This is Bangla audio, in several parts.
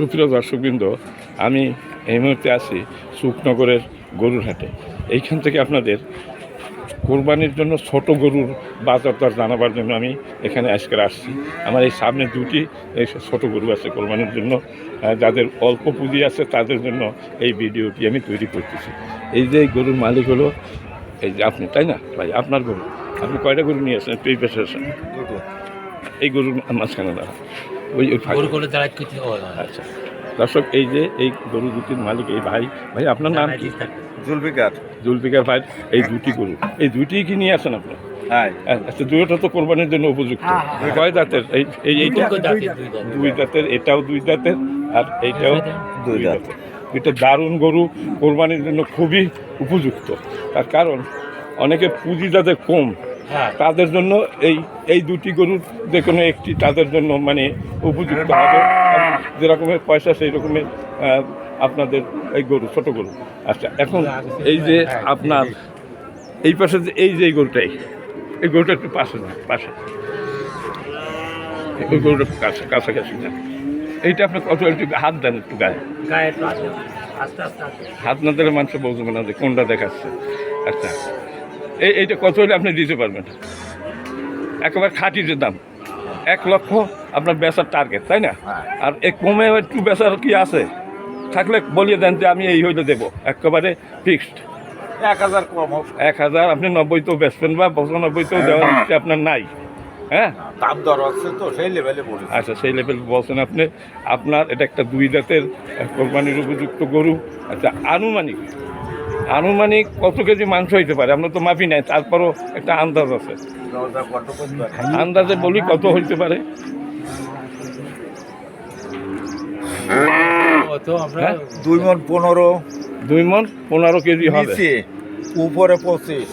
সুপ্রিয় দর্শকবৃন্দ, আমি এই মুহূর্তে আছি সুখনগরের গরুর হাটে। এইখান থেকে আপনাদের কোরবানির জন্য ছোট গরুর বাজার দর জানাবার জন্য আমি এখানে আজকে আসছি। আমার এই সামনে দুটি এই ছোট গরু আছে কোরবানির জন্য। যাদের অল্প পুঁজি আছে তাদের জন্য এই ভিডিওটি আমি তৈরি করতেছি। এই যে গরুর মালিক হলো, এই যে আপনি, তাই না? ভাই, আপনার গরু। আপনি কয়টা গরু নিয়ে আসেন এই আসেন এই গরুর মাঝখানে দাঁড়া ওই ওই ফাঁকে। গরু করে দাঁড়ায় কিছু আচ্ছা। দর্শক এই যে এই গরু দুটির মালিক এই ভাই। ভাই আপনার নাম কি? জুলফিকার। জুলফিকার ভাই এই দুটি গরু। এই দুটি কি নিয়ে আসেন আপনি? হ্যাঁ আচ্ছা দুটো তো কোরবানির জন্য উপযুক্ত। কয় দাঁতের এই এই এইটা? দুই দাঁতের এটাও দুই দাঁতের আর এইটাও দুই দুই দাঁত। দাঁতের দুটো দারুণ গরু কোরবানির জন্য খুবই উপযুক্ত। তার কারণ অনেকে পুঁজি যাদের কম হ্যাঁ তাদের জন্য এই এই দুটি গরুর যে কোনো একটি তাদের জন্য মানে উপযুক্ত হবে। যে রকমের পয়সা সেই রকমের আপনাদের এই গরু ছোট গরু। আচ্ছা এখন এই যে আপনার এই পাশে যে এই যে গরুটাই এই গরুটা একটু পাশে না পাশে। ওই গরুটা কাছে কাছাকাছি না এইটা আপনি কত একটু হাত দেন একটু গায়ে। হাত না দিলে মানুষ বলবে না যে কোনটা দেখাচ্ছে। আচ্ছা। এইটা কত হলে আপনি দিতে পারবেন? একেবারে খাঁটি যে দাম। এক লক্ষ আপনার বেচার টার্গেট তাই না? হ্যাঁ। আর এক কমে একটু বেচার কি আছে? থাকলে বলিয়ে দেন যে আমি এই হইলে দেবো। একেবারে ফিক্সড এক হাজার কম এক হাজার আপনি নব্বই তো বেচবেন বা পঁচানব্বই তো দেওয়ার ইচ্ছে আপনার নাই। হ্যাঁ? দাম দর আছে তো সেই লেভেলে বলি আচ্ছা সেই লেভেল বলছেন আপনি। আপনার এটা একটা দুই জাতের কোরবানির উপযুক্ত গরু। আচ্ছা আনুমানিক আনুমানিক কত কেজি মাংস হইতে পারে? আমরা তো মাপি নাই তারপরও একটা আন্দাজ আছে। আন্দাজে বলি কত হইতে পারে? হ্যাঁ? দুই মন পনেরো। দুই মন পনেরো কেজি হবে। উপরে পঁচিশ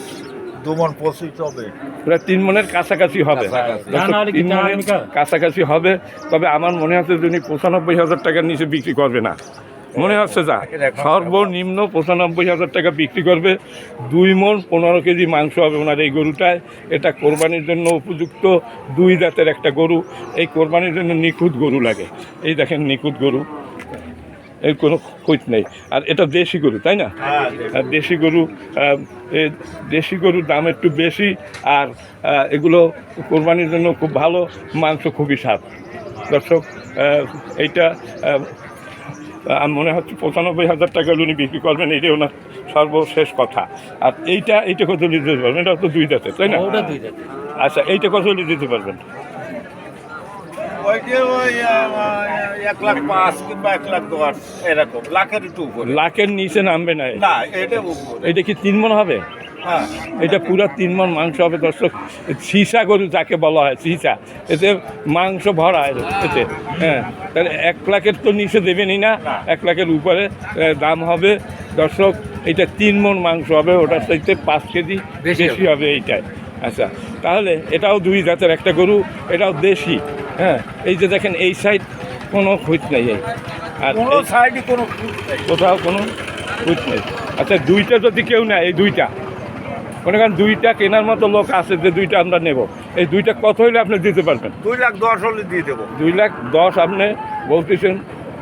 দু মন পঁচিশ হবে। প্রায় তিন মনের কাছাকাছি হবে। তিন মনের কাছাকাছি হবে তবে আমার মনে হচ্ছে যিনি পঁচানব্বই হাজার টাকার নিচে বিক্রি করবে না। মনে হচ্ছে যা। সর্বনিম্ন পঁচানব্বই হাজার টাকা বিক্রি করবে। দুই মন পনেরো কেজি মাংস হবে ওনার এই গরুটায়। এটা কোরবানির জন্য উপযুক্ত দুই জাতের একটা গরু। এই কোরবানির জন্য নিখুঁত গরু লাগে। এই দেখেন নিখুঁত গরু। এর কোনো খোঁজ নেই। আর এটা দেশি গরু, তাই না? আর দেশি গরু দেশি গরুর দাম একটু বেশি। আর এগুলো কোরবানির জন্য খুব ভালো। মাংস খুবই স্বাদ। দর্শক এইটা আমার মনে হচ্ছে পঁচানব্বই হাজার টাকা উনি বিক্রি করবেন এটাই ওনার সর্বশেষ কথা। আর এইটা এইটা কত লিখে দিতে পারবেন? এটা তো দুই দাঁতে তাই না? ওটা দুই জাতি আচ্ছা এইটা কত লিখে দিতে পারবেন? লাখের একটু উপরে। লাখের নিচে নামবে না? না এটা কি তিন মনে হবে? এটা পুরো তিন মন মাংস হবে দর্শক। সীসা গরু যাকে বলা হয় সীসা। এতে মাংস ভরা এতে হ্যাঁ তাহলে এক লাখের তো নিচে দেবেনই না এক লাখের উপরে দাম হবে দর্শক এটা তিন মন মাংস হবে ওটার চাইতে পাঁচ কেজি বেশি হবে। এইটাই। আচ্ছা তাহলে এটাও দুই জাতের একটা গরু এটাও দেশি। হ্যাঁ এই যে দেখেন এই সাইড কোনো খুঁজ নেই এই। আর কোনো সাইডে কোনো কোথাও কোনো খুঁজ নেই। আচ্ছা দুইটা যদি কেউ নেয় এই দুইটা। মনে করেন দুইটা কেনার মতো লোক আছে যে দুইটা আমরা নেব। এই দুইটা কত হইলে আপনি দিতে পারবেন? দুই লাখ দশ হলে দিয়ে দেবো। দুই লাখ দশ আপনি বলতেছেন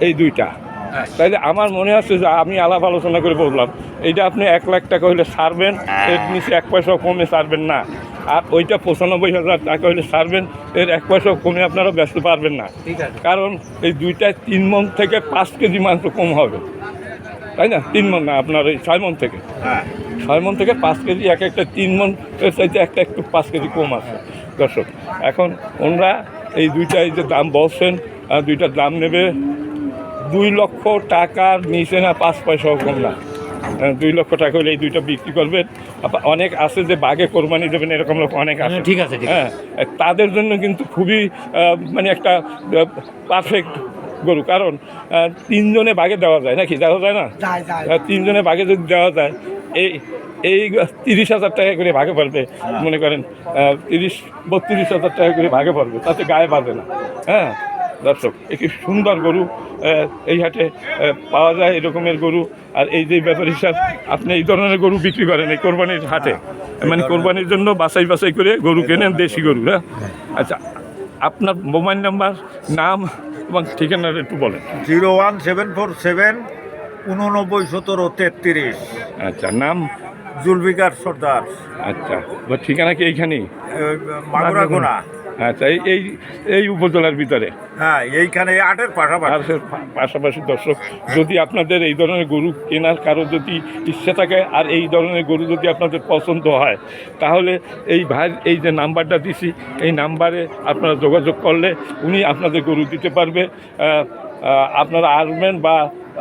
এই দুইটা। হ্যাঁ। তাইলে আমার মনে হচ্ছে যে আমি আলাপ আলোচনা করে বললাম এইটা আপনি এক লাখ টাকা হইলে সারবেন এর নিচে এক পয়সাও কমে সারবেন না। আর ওইটা পঁচানব্বই হাজার টাকা হইলে সারবেন এর এক পয়সাও কমে আপনারা ব্যস্ত পারবেন না। ঠিক আছে। কারণ এই দুইটায় তিন মন থেকে পাঁচ কেজি মাংস কম হবে। তাই না? তিন মন না আপনার ওই ছয় মন থেকে। হ্যাঁ। ছয় মন থেকে পাঁচ কেজি এক একটা তিন মন এর চাইতে একটা একটু পাঁচ কেজি কম আছে। দর্শক এখন ওনারা এই দুইটাই যে দাম বলছেন দুইটার দাম নেবে দুই লক্ষ টাকার নিচে না পাঁচ পয়সাও কম না। দুই লক্ষ টাকা হলে এই দুইটা বিক্রি করবেন। অনেক আছে যে বাঘে কোরবানি দেবেন এরকম লোক অনেক আছে। হ্যাঁ, ঠিক আছে, হ্যাঁ তাদের জন্য কিন্তু খুবই মানে একটা পারফেক্ট গরু। কারণ তিনজনে বাঘে দেওয়া যায় নাকি? দেওয়া যায় না? তিনজনে ভাগে যদি দেওয়া যায় এই এই তিরিশ হাজার টাকা করে ভাগে পড়বে, মনে করেন তিরিশ, বত্রিশ হাজার টাকা করে ভাগে পড়বে, তাতে গায়ে বাঁধে না। হ্যাঁ দর্শক, একটি সুন্দর গরু এই হাটে পাওয়া যায় এরকমের গরু। আর এই যে ব্যাপার হিসাব আপনি এই ধরনের গরু বিক্রি করেন এই কোরবানির হাটে। মানে কোরবানির জন্য বাছাই বাছাই করে গরু কেনেন, দেশি গরু হ্যাঁ? আচ্ছা আপনার মোবাইল নাম্বার, নাম এবং ঠিকানাটা একটু বলেন। Zero one seven four seven উননব্বই সতেরো তেত্রিশ। আচ্ছা নাম? জুলফিকার সর্দার। আচ্ছা বা ঠিকানা কি এইখানেই? মাগুরাগোনা আচ্ছা এই এই এই উপজেলার ভিতরে? হ্যাঁ এইখানে আটের পাশাপাশি। পাশাপাশি দর্শক যদি আপনাদের এই ধরনের গরু কেনার কারও যদি ইচ্ছে থাকে আর এই ধরনের গরু যদি আপনাদের পছন্দ হয় তাহলে এই ভাই এই যে নাম্বারটা দিছি এই নাম্বারে আপনারা যোগাযোগ করলে উনি আপনাদের গরু দিতে পারবে। আপনারা আসবেন বা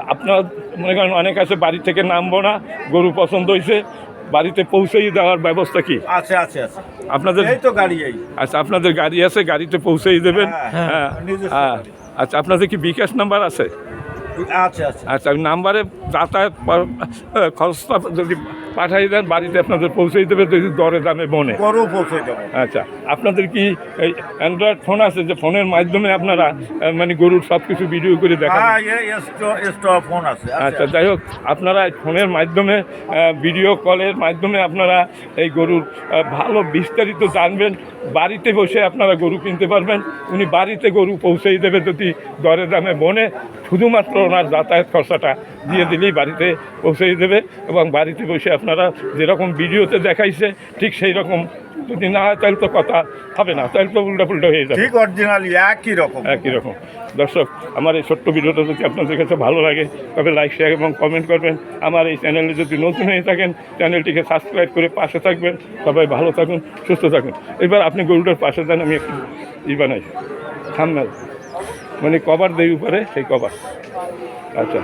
আপনারা মনে করেন অনেক আছে বাড়ি থেকে নামবো না গরু পছন্দ হয়েছে বাড়িতে পৌঁছেই দেওয়ার ব্যবস্থা কি? আছে আছে আছে। আপনাদের এই তো গাড়ি এই। আচ্ছা আপনাদের গাড়ি আছে গাড়িতে পৌঁছেই দেবেন? হ্যাঁ, হ্যাঁ। নিজস্ব হ্যাঁ। গাড়ি। আচ্ছা আপনাদের কি বিকাশ নাম্বার আছে? আছে আছে। আচ্ছা নাম্বারে যাতায়াত খরচটা যদি পাঠাই দেন বাড়িতে আপনাদের পৌঁছেই দেবে যদি দরে দামে বনে। গরু পৌঁছে দেবো। আচ্ছা আপনাদের কি এই অ্যান্ড্রয়েড ফোন আছে যে ফোনের মাধ্যমে আপনারা মানে গরুর সব কিছু ভিডিও করে দেখান? হ্যাঁ ফোন আছে আছে, আচ্ছা যাই হোক আপনারা এই ফোনের মাধ্যমে ভিডিও কলের মাধ্যমে আপনারা এই গরুর ভালো বিস্তারিত জানবেন। বাড়িতে বসে আপনারা গরু কিনতে পারবেন। উনি বাড়িতে গরু পৌঁছেই দেবে যদি দরে দামে বনে। শুধুমাত্র ওনার যাতায়াত খরচাটা দিয়ে দিলেই বাড়িতে পৌঁছে দেবে এবং বাড়িতে বসে আপনারা যেরকম ভিডিওতে দেখাইছে ঠিক সেই রকম যদি না হয় তাহলে তো কথা হবে না তাহলে তো উল্টা পুল্টা হয়ে যাবে। ঠিক অরিজিনালি একই রকম। একই রকম। দর্শক আমার এই ছোট্ট ভিডিওটা যদি আপনাদের কাছে ভালো লাগে তবে লাইক শেয়ার এবং কমেন্ট করবেন। আমার এই চ্যানেলে যদি নতুন হয়ে থাকেন চ্যানেলটিকে সাবস্ক্রাইব করে পাশে থাকবেন। সবাই ভালো থাকুন সুস্থ থাকুন। এবার আপনি গরুটার পাশে যান আমি একটু ই বানাই। সামনে মানে কভার দেই উপরে সেই কভার। 맞죠?